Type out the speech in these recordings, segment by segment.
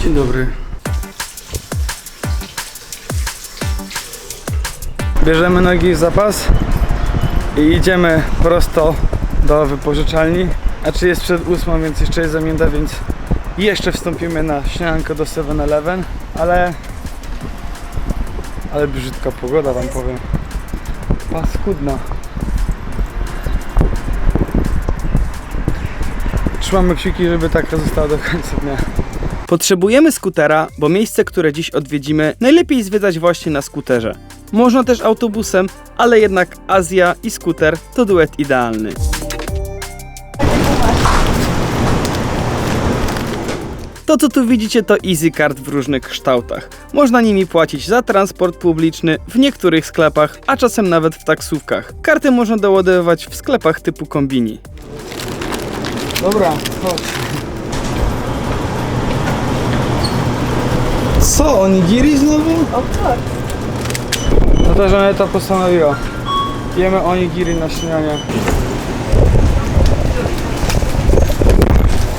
Dzień dobry. Bierzemy nogi w zapas i idziemy prosto do wypożyczalni. A czy jest przed ósmą, więc jeszcze jest zamięta, więc jeszcze wstąpimy na śniadanko do 7-Eleven, ale ale brzydka pogoda wam powiem. Paskudna. Trzymamy kciuki, żeby taka została do końca dnia. Potrzebujemy skutera, bo miejsce, które dziś odwiedzimy, najlepiej zwiedzać właśnie na skuterze. Można też autobusem, ale jednak Azja i skuter to duet idealny. To co tu widzicie to Easy Card w różnych kształtach. Można nimi płacić za transport publiczny w niektórych sklepach, a czasem nawet w taksówkach. Karty można doładowywać w sklepach typu kombini. Dobra, chodź. Co, onigiri znowu? O tak. No to Żaneta postanowiła. Jemy onigiri na śniadanie.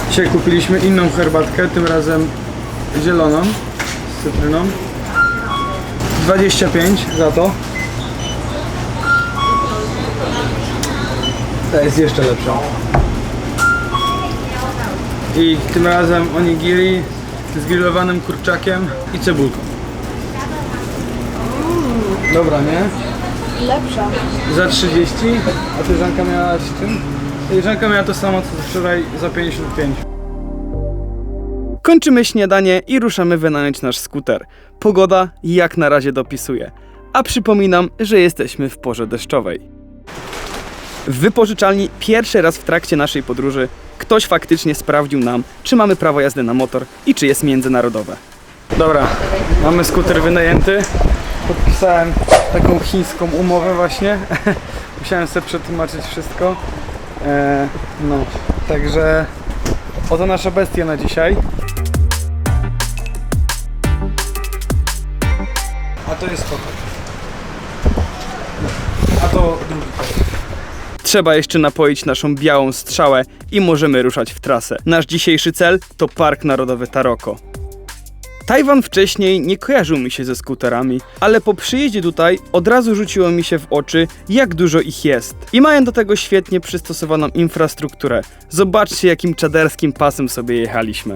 Dzisiaj kupiliśmy inną herbatkę, tym razem zieloną z cytryną. 25 za to. Ta jest jeszcze lepsza. I tym razem onigiri z grillowanym kurczakiem i cebulką. Dobra, nie? Lepsza. Za 30, a ty Żanka miała z czym? I Żanka miała to samo co wczoraj za 55. Kończymy śniadanie i ruszamy wynająć nasz skuter. Pogoda jak na razie dopisuje. A przypominam, że jesteśmy w porze deszczowej. W wypożyczalni pierwszy raz w trakcie naszej podróży ktoś faktycznie sprawdził nam, czy mamy prawo jazdy na motor i czy jest międzynarodowe. Dobra, mamy skuter wynajęty. Podpisałem taką chińską umowę właśnie. Musiałem sobie przetłumaczyć wszystko. E, no, także oto nasza bestia na dzisiaj. A to jest spoko. A to drugi. Trzeba jeszcze napoić naszą białą strzałę i możemy ruszać w trasę. Nasz dzisiejszy cel to Park Narodowy Taroko. Tajwan wcześniej nie kojarzył mi się ze skuterami, ale po przyjeździe tutaj od razu rzuciło mi się w oczy, jak dużo ich jest. I mają do tego świetnie przystosowaną infrastrukturę. Zobaczcie, jakim czaderskim pasem sobie jechaliśmy.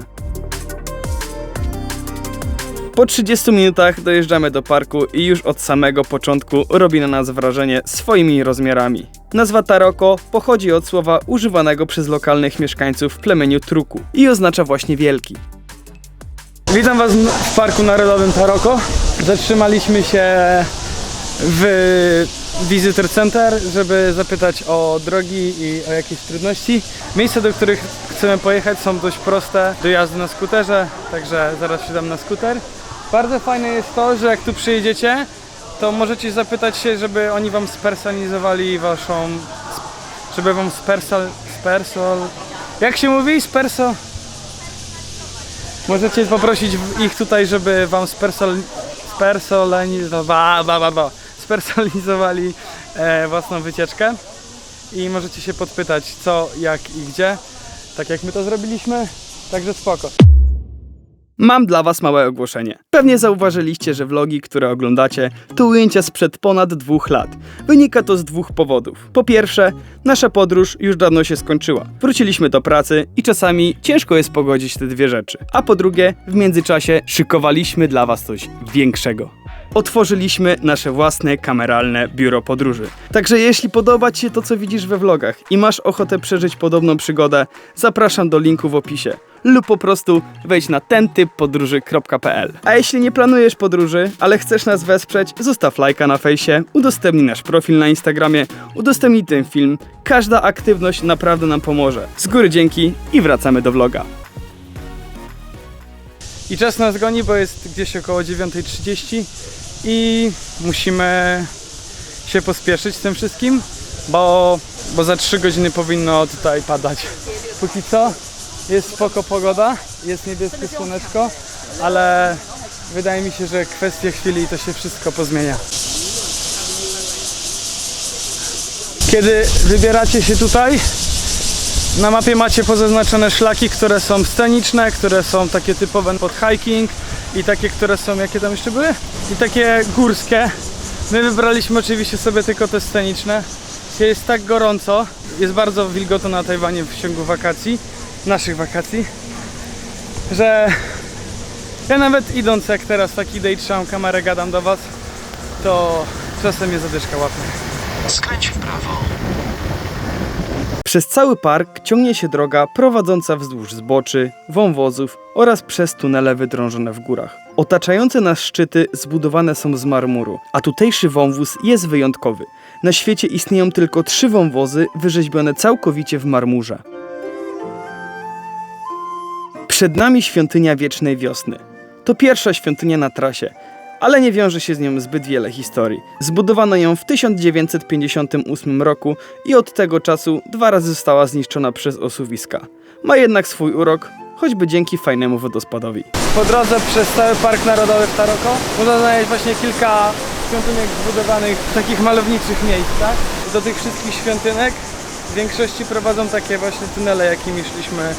Po 30 minutach dojeżdżamy do parku i już od samego początku robi na nas wrażenie swoimi rozmiarami. Nazwa Taroko pochodzi od słowa używanego przez lokalnych mieszkańców w plemieniu Truku i oznacza właśnie wielki. Witam Was w Parku Narodowym Taroko. Zatrzymaliśmy się w Visitor Center, żeby zapytać o drogi i o jakieś trudności. Miejsca, do których chcemy pojechać są dość proste do jazdy na skuterze, także zaraz wsiadam na skuter. Bardzo fajne jest to, że jak tu przyjedziecie, to możecie zapytać się, żeby oni Wam spersonalizowali Waszą... żeby Wam spersal... spersal... Jak się mówi? Sperso... Możecie poprosić ich tutaj, żeby wam spersol, spersonalizowali, spersonalizowali e, własną wycieczkę. I możecie się podpytać co, jak i gdzie, tak jak my to zrobiliśmy, także spoko. Mam dla Was małe ogłoszenie. Pewnie zauważyliście, że vlogi, które oglądacie, to ujęcia sprzed ponad dwóch lat. Wynika to z dwóch powodów. Po pierwsze, nasza podróż już dawno się skończyła. Wróciliśmy do pracy i czasami ciężko jest pogodzić te dwie rzeczy. A po drugie, w międzyczasie szykowaliśmy dla Was coś większego. Otworzyliśmy nasze własne kameralne biuro podróży. Także jeśli podoba Ci się to, co widzisz we vlogach i masz ochotę przeżyć podobną przygodę, zapraszam do linku w opisie lub po prostu wejdź na tentyppodróży.pl. A jeśli nie planujesz podróży, ale chcesz nas wesprzeć, zostaw lajka na fejsie, udostępnij nasz profil na Instagramie, udostępnij ten film. Każda aktywność naprawdę nam pomoże. Z góry dzięki i wracamy do vloga. I czas nas goni, bo jest gdzieś około 9.30 i musimy się pospieszyć z tym wszystkim, bo, bo za 3 godziny powinno tutaj padać. Póki co jest spoko pogoda, jest niebieskie słoneczko, ale wydaje mi się, że kwestia chwili to się wszystko pozmienia. Kiedy wybieracie się tutaj, Na mapie macie pozaznaczone szlaki, które są sceniczne, które są takie typowe pod hiking i takie, które są, jakie tam jeszcze były? I takie górskie. My wybraliśmy oczywiście sobie tylko te sceniczne. Jest tak gorąco, jest bardzo wilgotno na Tajwanie w ciągu wakacji, naszych wakacji, że ja nawet idąc jak teraz taki i trzymam kamerę, gadam do was, to czasem mnie zadyszka łapie. Skręć w prawo. Przez cały park ciągnie się droga prowadząca wzdłuż zboczy, wąwozów oraz przez tunele wydrążone w górach. Otaczające nas szczyty zbudowane są z marmuru, a tutejszy wąwóz jest wyjątkowy. Na świecie istnieją tylko trzy wąwozy wyrzeźbione całkowicie w marmurze. Przed nami świątynia Wiecznej Wiosny. To pierwsza świątynia na trasie, ale nie wiąże się z nią zbyt wiele historii. Zbudowano ją w 1958 roku i od tego czasu dwa razy została zniszczona przez osuwiska. Ma jednak swój urok, choćby dzięki fajnemu wodospadowi. Po drodze przez cały Park Narodowy w Taroko można znaleźć właśnie kilka świątynek zbudowanych w takich malowniczych miejscach. Do tych wszystkich świątynek w większości prowadzą takie właśnie tunele, jakimi szliśmy,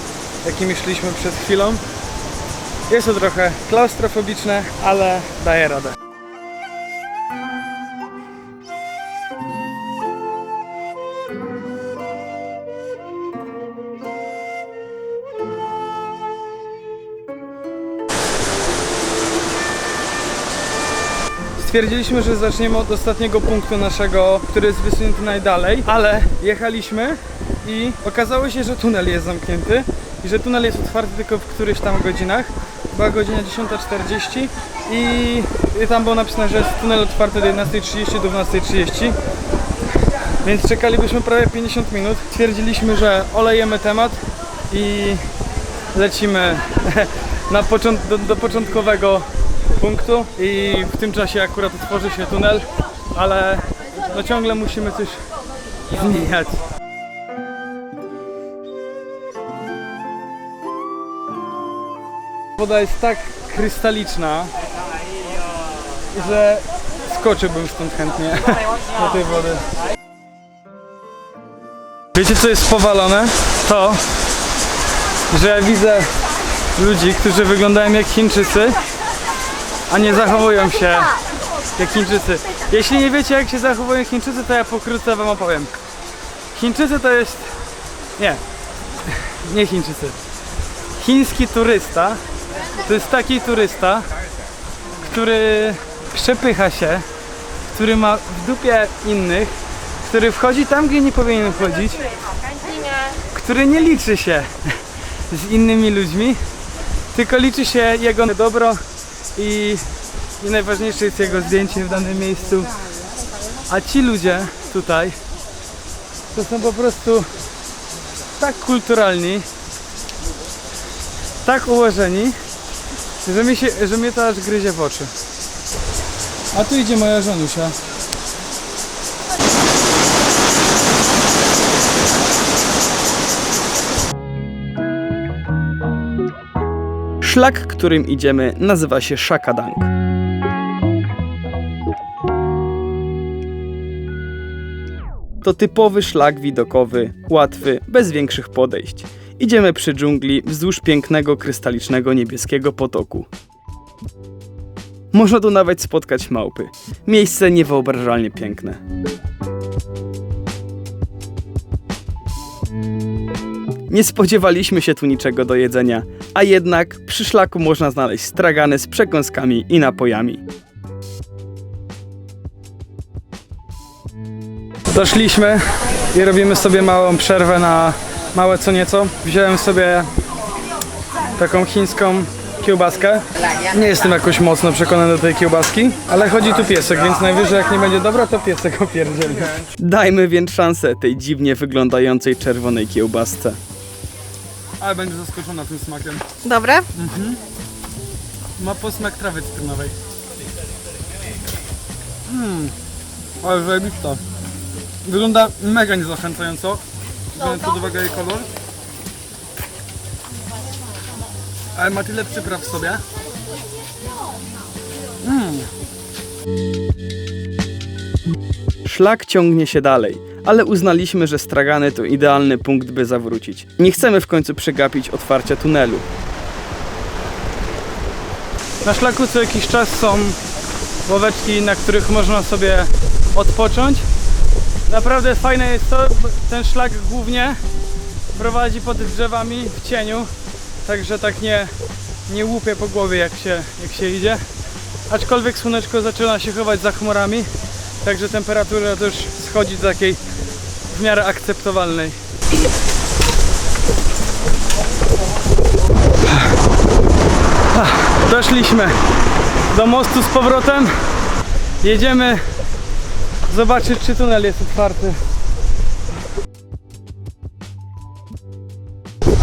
jakimi szliśmy przed chwilą. Jest to trochę klaustrofobiczne, ale daje radę. Stwierdziliśmy, że zaczniemy od ostatniego punktu naszego, który jest wysunięty najdalej, ale jechaliśmy i okazało się, że tunel jest zamknięty i że tunel jest otwarty tylko w którychś tam godzinach. Była godzina 10.40 i tam było napisane, że jest tunel otwarty do 11.30 do 12.30. Więc czekalibyśmy prawie 50 minut. Stwierdziliśmy, że olejemy temat i lecimy na począt- do, do początkowego punktu i w tym czasie akurat otworzy się tunel, ale no ciągle musimy coś zmieniać. Woda jest tak krystaliczna, że skoczyłbym stąd chętnie do tej wody. Wiecie co jest powalone? To, że ja widzę ludzi, którzy wyglądają jak Chińczycy, a nie zachowują się jak Chińczycy. Jeśli nie wiecie jak się zachowują Chińczycy, to ja pokrótce wam opowiem. Chińczycy to jest... Nie. Nie Chińczycy. Chiński turysta to jest taki turysta, który przepycha się, który ma w dupie innych, który wchodzi tam, gdzie nie powinien wchodzić, który nie liczy się z innymi ludźmi, tylko liczy się jego dobro i, i najważniejsze jest jego zdjęcie w danym miejscu. A ci ludzie tutaj to są po prostu tak kulturalni, tak ułożeni, że, mi się, że mnie to aż gryzie w oczy. A tu idzie moja żonusia. Szlak, którym idziemy, nazywa się Shakadang. To typowy szlak widokowy, łatwy, bez większych podejść. Idziemy przy dżungli wzdłuż pięknego, krystalicznego niebieskiego potoku. Można tu nawet spotkać małpy. Miejsce niewyobrażalnie piękne. Nie spodziewaliśmy się tu niczego do jedzenia, a jednak przy szlaku można znaleźć stragany z przekąskami i napojami. Doszliśmy i robimy sobie małą przerwę na małe co nieco. Wziąłem sobie taką chińską kiełbaskę. Nie jestem jakoś mocno przekonany do tej kiełbaski, ale chodzi tu piesek, więc najwyżej jak nie będzie dobra, to piesek opierdzieli. Dajmy więc szansę tej dziwnie wyglądającej czerwonej kiełbasce. Ale będzie zaskoczona tym smakiem. Dobre? Ma posmak trawy cytrynowej. Mmm, ale zajebista. Wygląda mega niezachęcająco, biorąc pod uwagę jej kolor. Ale ma tyle przypraw w sobie. Szlak ciągnie się dalej, ale uznaliśmy, że stragany to idealny punkt, by zawrócić. Nie chcemy w końcu przegapić otwarcia tunelu. Na szlaku co jakiś czas są ławeczki, na których można sobie odpocząć. Naprawdę fajne jest to, ten szlak głównie prowadzi pod drzewami w cieniu, także tak nie, nie łupie po głowie jak się, jak się idzie. Aczkolwiek słoneczko zaczyna się chować za chmurami, także temperatura też schodzi do takiej w miarę akceptowalnej. Doszliśmy do mostu z powrotem. Jedziemy zobaczyć, czy tunel jest otwarty.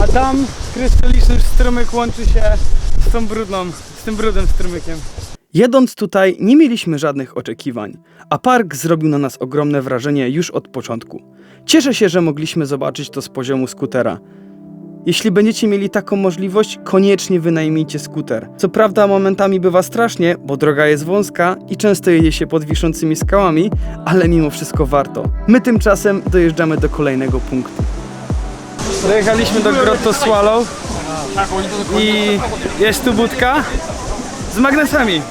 A tam krystaliczny strumyk łączy się z tą brudną, z tym brudnym strumykiem. Jedąc tutaj nie mieliśmy żadnych oczekiwań, a park zrobił na nas ogromne wrażenie już od początku. Cieszę się, że mogliśmy zobaczyć to z poziomu skutera. Jeśli będziecie mieli taką możliwość, koniecznie wynajmijcie skuter. Co prawda momentami bywa strasznie, bo droga jest wąska i często jedzie się pod wiszącymi skałami, ale mimo wszystko warto. My tymczasem dojeżdżamy do kolejnego punktu. Dojechaliśmy do Grotto Swallow i jest tu budka z magnesami.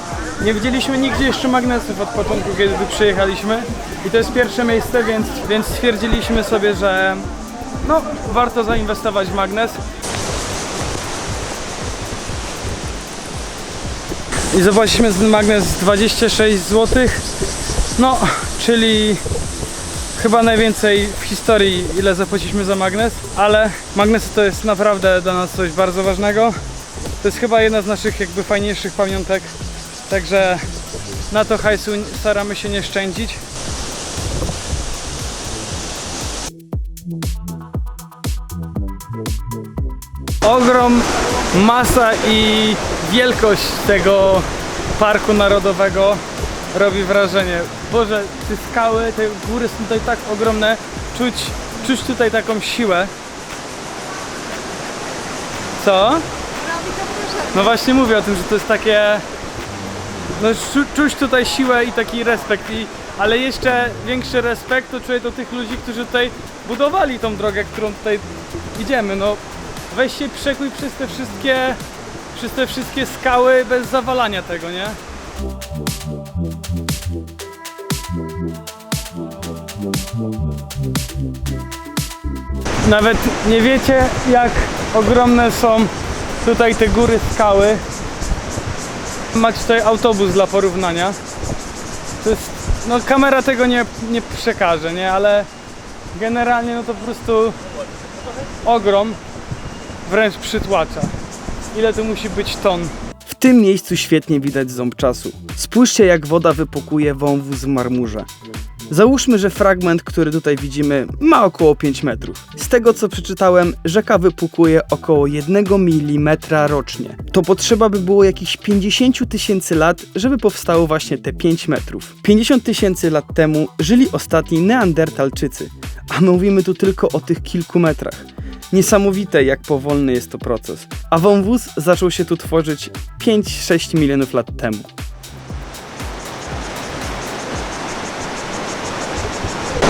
Nie widzieliśmy nigdzie jeszcze magnesów od początku, kiedy tu przyjechaliśmy i to jest pierwsze miejsce, więc, więc stwierdziliśmy sobie, że no, warto zainwestować w magnes. I zobaczyliśmy ten magnes 26 zł, no, czyli chyba najwięcej w historii, ile zapłaciliśmy za magnes, ale magnes to jest naprawdę dla nas coś bardzo ważnego. To jest chyba jedna z naszych jakby fajniejszych pamiątek, także na to hajsu staramy się nie szczędzić. Ogrom, masa i wielkość tego parku narodowego robi wrażenie. Boże, te skały, te góry są tutaj tak ogromne, czuć, czuć tutaj taką siłę. Co? No właśnie mówię o tym, że to jest takie... No czu, czuć tutaj siłę i taki respekt, i, ale jeszcze większy respekt to czuję do tych ludzi, którzy tutaj budowali tą drogę, którą tutaj idziemy. No weź się przekuj przez te wszystkie, przez te wszystkie skały bez zawalania tego, nie? Nawet nie wiecie, jak ogromne są tutaj te góry skały. Macie tutaj autobus dla porównania. To jest, no kamera tego nie, nie przekaże, nie? Ale generalnie no to po prostu ogrom wręcz przytłacza. Ile tu musi być ton? W tym miejscu świetnie widać ząb czasu. Spójrzcie, jak woda wypukuje wąwóz w marmurze. Załóżmy, że fragment, który tutaj widzimy, ma około 5 metrów. Z tego co przeczytałem, rzeka wypukuje około 1 mm rocznie. To potrzeba by było jakichś 50 000 tysięcy lat, żeby powstało właśnie te 5 metrów. 50 tysięcy lat temu żyli ostatni neandertalczycy, a my mówimy tu tylko o tych kilku metrach. Niesamowite, jak powolny jest to proces. A wąwóz zaczął się tu tworzyć 5-6 milionów lat temu.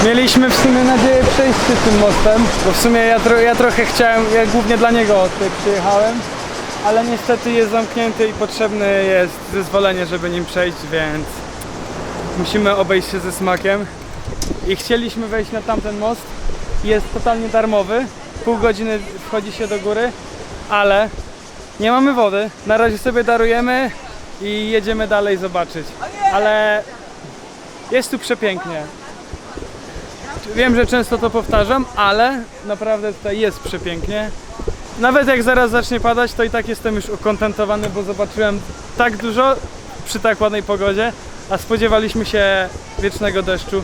Mieliśmy w sumie nadzieję przejść się tym mostem, bo w sumie ja, tro, ja trochę chciałem, ja głównie dla niego tutaj przyjechałem, ale niestety jest zamknięty i potrzebne jest zezwolenie, żeby nim przejść, więc musimy obejść się ze smakiem. I chcieliśmy wejść na tamten most, jest totalnie darmowy, pół godziny wchodzi się do góry, ale nie mamy wody, na razie sobie darujemy i jedziemy dalej zobaczyć, ale jest tu przepięknie. Wiem, że często to powtarzam, ale naprawdę tutaj jest przepięknie. Nawet jak zaraz zacznie padać, to i tak jestem już ukontentowany, bo zobaczyłem tak dużo przy tak ładnej pogodzie, a spodziewaliśmy się wiecznego deszczu.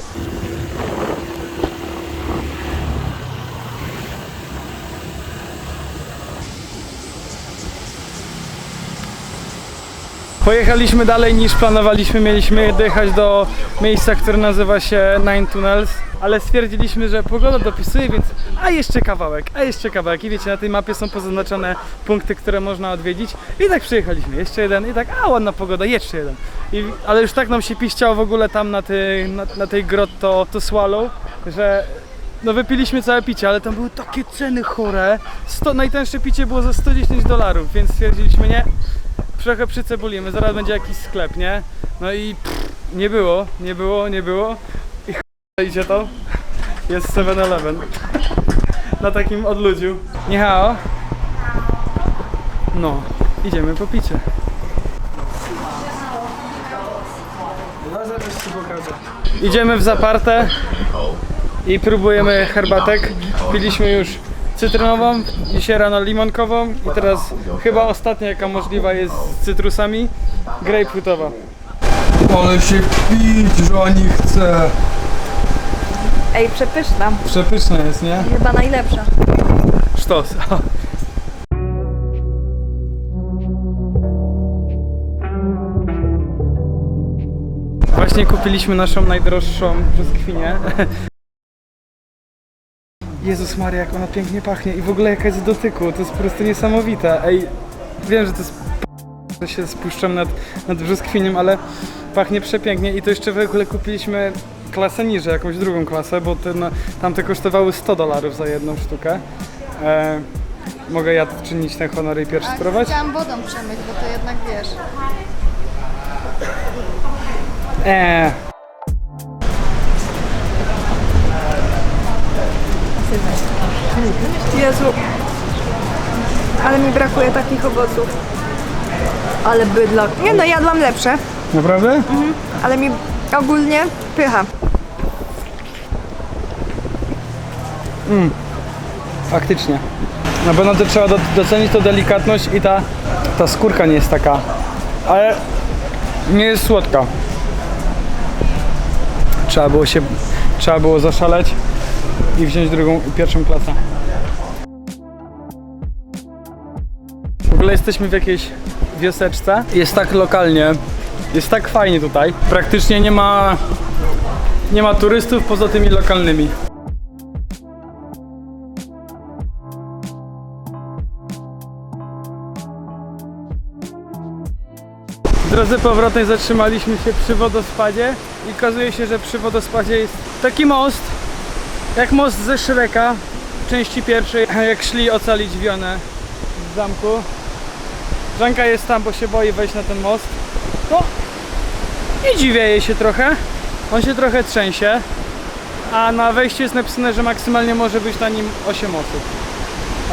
Pojechaliśmy dalej niż planowaliśmy. Mieliśmy dojechać do miejsca, które nazywa się Nine Tunnels, ale stwierdziliśmy, że pogoda dopisuje, więc a jeszcze kawałek, a jeszcze kawałek. I wiecie, na tej mapie są pozaznaczone punkty, które można odwiedzić. I tak przyjechaliśmy. Jeszcze jeden i tak, a ładna pogoda, jeszcze jeden. I, ale już tak nam się piściało w ogóle tam na, tej na, na tej grotto to Swallow, że no wypiliśmy całe picie, ale tam były takie ceny chore. 100, najtańsze picie było za 110 dolarów, więc stwierdziliśmy nie, trochę przycebulimy, zaraz będzie jakiś sklep, nie? No i pff, nie było, nie było, nie było. I ch... idzie to. Jest 7-Eleven. Na takim odludziu. Niechao. No, idziemy po picie. Idziemy w zaparte i próbujemy herbatek. Piliśmy już cytrynową, dzisiaj rano limonkową i teraz chyba ostatnia jaka możliwa jest z cytrusami, grapefruitowa. Ale się pić, że oni chce. Ej, przepyszna. Przepyszne jest, nie? Chyba najlepsza. Sztos. Właśnie kupiliśmy naszą najdroższą brzoskwinię. Jezus Maria, jak ona pięknie pachnie i w ogóle jaka jest z dotyku, to jest po prostu niesamowite. Ej, wiem, że to jest że się spuszczam nad, nad brzoskwinią, ale pachnie przepięknie i to jeszcze w ogóle kupiliśmy klasę niżej, jakąś drugą klasę, bo te, no, tamte kosztowały 100 dolarów za jedną sztukę. E, mogę ja czynić ten honor i pierwszy spróbować? Chciałam wodą przemyć, bo to jednak wiesz. Eee. Jezu. Ale mi brakuje takich owoców. Ale bydla. Nie no, jadłam lepsze, Naprawdę? ale mi ogólnie pycha. Faktycznie. Na pewno to trzeba do, docenić to delikatność i ta, ta skórka nie jest taka, ale nie jest słodka. Trzeba było się, trzeba było zaszaleć i wziąć drugą pierwszą klasę. Jesteśmy w jakiejś wioseczce. Jest tak lokalnie, jest tak fajnie tutaj. Praktycznie nie ma, nie ma turystów poza tymi lokalnymi. W drodze powrotnej zatrzymaliśmy się przy wodospadzie i okazuje się, że przy wodospadzie jest taki most, jak most ze Szreka, części pierwszej, jak szli ocalić Wionę z zamku. Żanka jest tam, bo się boi wejść na ten most. No i dziwię jej się trochę. On się trochę trzęsie, a na wejściu jest napisane, że maksymalnie może być na nim 8 osób.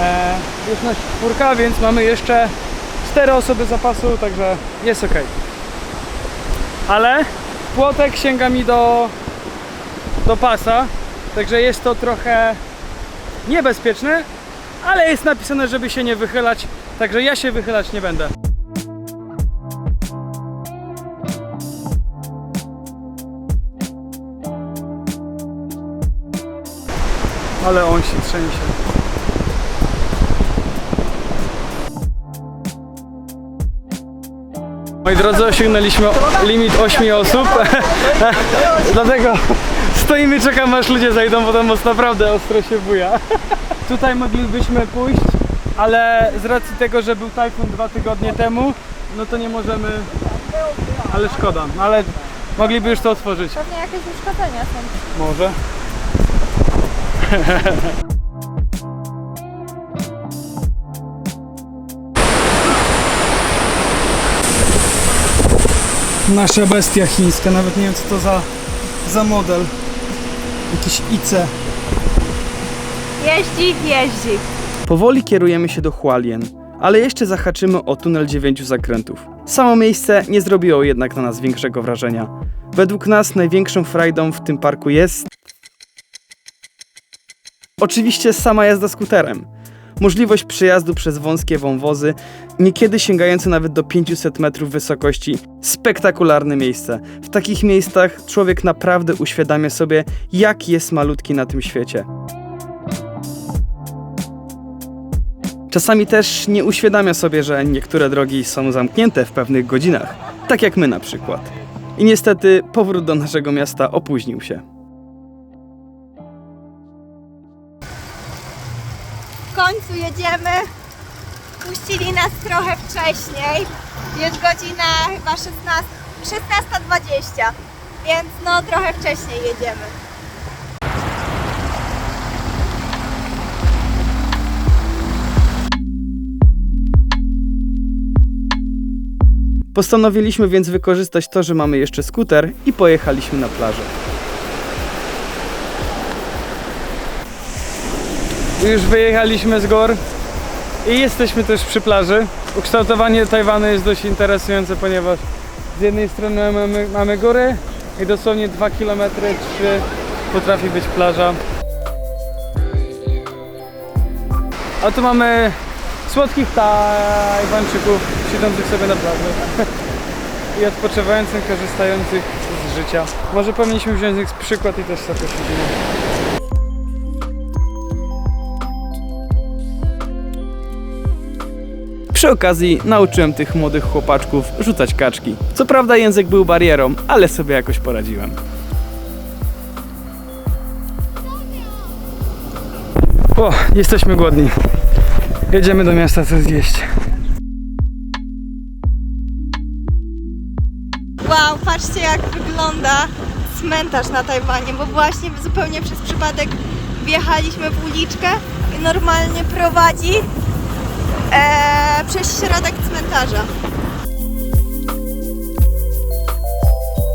E, jest nas czwórka, więc mamy jeszcze 4 osoby zapasu, także jest ok. Ale płotek sięga mi do, do pasa, także jest to trochę niebezpieczne, ale jest napisane, żeby się nie wychylać, także ja się wychylać nie będę. Ale on się trzęsie. Moi drodzy, osiągnęliśmy limit 8 osób, dlatego stoimy, czekamy aż ludzie zajdą, bo ten most naprawdę ostro się buja. Tutaj moglibyśmy pójść, ale z racji tego, że był tajfun dwa tygodnie temu, no to nie możemy, ale szkoda, no ale mogliby już to otworzyć. Pewnie jakieś uszkodzenia są. Może. Nasza bestia chińska, nawet nie wiem co to za, za model. Jakiś IC. Jeździ, jeździ. Powoli kierujemy się do Hualien, ale jeszcze zahaczymy o tunel dziewięciu zakrętów. Samo miejsce nie zrobiło jednak na nas większego wrażenia. Według nas największą frajdą w tym parku jest... Oczywiście sama jazda skuterem. Możliwość przejazdu przez wąskie wąwozy, niekiedy sięgające nawet do 500 metrów wysokości. Spektakularne miejsce. W takich miejscach człowiek naprawdę uświadamia sobie, jak jest malutki na tym świecie. Czasami też nie uświadamia sobie, że niektóre drogi są zamknięte w pewnych godzinach, tak jak my na przykład. I niestety powrót do naszego miasta opóźnił się. W końcu jedziemy. Puścili nas trochę wcześniej. Jest godzina chyba 16, 16.20, więc no trochę wcześniej jedziemy. Postanowiliśmy więc wykorzystać to, że mamy jeszcze skuter i pojechaliśmy na plażę. Już wyjechaliśmy z gór i jesteśmy też przy plaży. Ukształtowanie Tajwanu jest dość interesujące, ponieważ z jednej strony mamy, mamy góry i dosłownie 2 km 3 potrafi być plaża. A tu mamy słodkich Tajwańczyków siedzących sobie na plaży i odpoczywających, korzystających z życia. Może powinniśmy wziąć z nich przykład i też sobie siedzimy. Przy okazji nauczyłem tych młodych chłopaczków rzucać kaczki. Co prawda język był barierą, ale sobie jakoś poradziłem. O, jesteśmy głodni. Jedziemy do miasta coś zjeść. Wow, patrzcie jak wygląda cmentarz na Tajwanie, bo właśnie zupełnie przez przypadek wjechaliśmy w uliczkę i normalnie prowadzi e, przez środek cmentarza.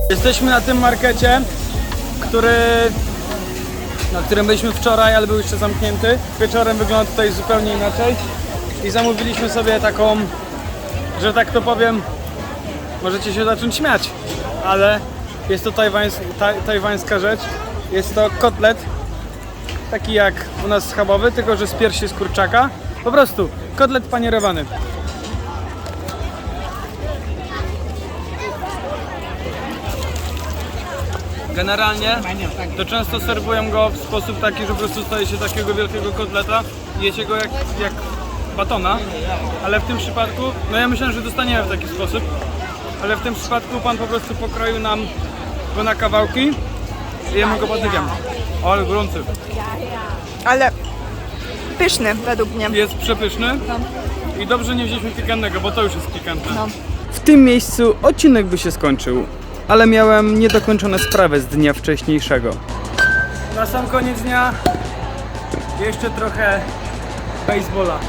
Jesteśmy na tym markecie, który, na którym byliśmy wczoraj, ale był jeszcze zamknięty. Wieczorem wygląda tutaj zupełnie inaczej. I zamówiliśmy sobie taką, że tak to powiem, możecie się zacząć śmiać, ale jest to tajwańs, ta, tajwańska rzecz. Jest to kotlet, taki jak u nas schabowy, tylko że z piersi z kurczaka. Po prostu kotlet panierowany. Generalnie to często serwują go w sposób taki, że po prostu staje się takiego wielkiego kotleta i jecie go jak, jak batona, ale w tym przypadku, no ja myślałem, że dostaniemy w taki sposób, ale w tym przypadku pan po prostu pokroił nam go na kawałki i jemy go patykiem. O, ale gorący. Ale pyszny według mnie. Jest przepyszny i dobrze nie wzięliśmy pikantnego, bo to już jest pikantne. W tym miejscu odcinek by się skończył, ale miałem niedokończone sprawy z dnia wcześniejszego. Na sam koniec dnia jeszcze trochę baseballa.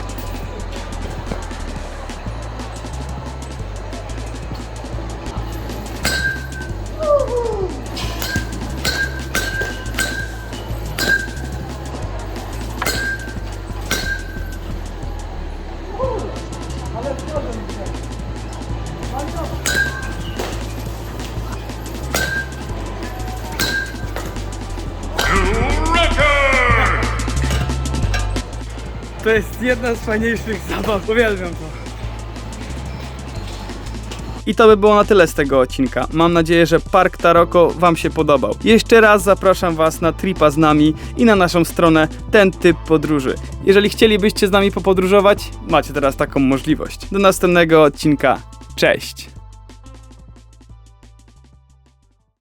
Jest jedna z fajniejszych zabaw. Uwielbiam to. I to by było na tyle z tego odcinka. Mam nadzieję, że Park Taroko Wam się podobał. Jeszcze raz zapraszam Was na tripa z nami i na naszą stronę Ten Typ Podróży. Jeżeli chcielibyście z nami popodróżować, macie teraz taką możliwość. Do następnego odcinka. Cześć!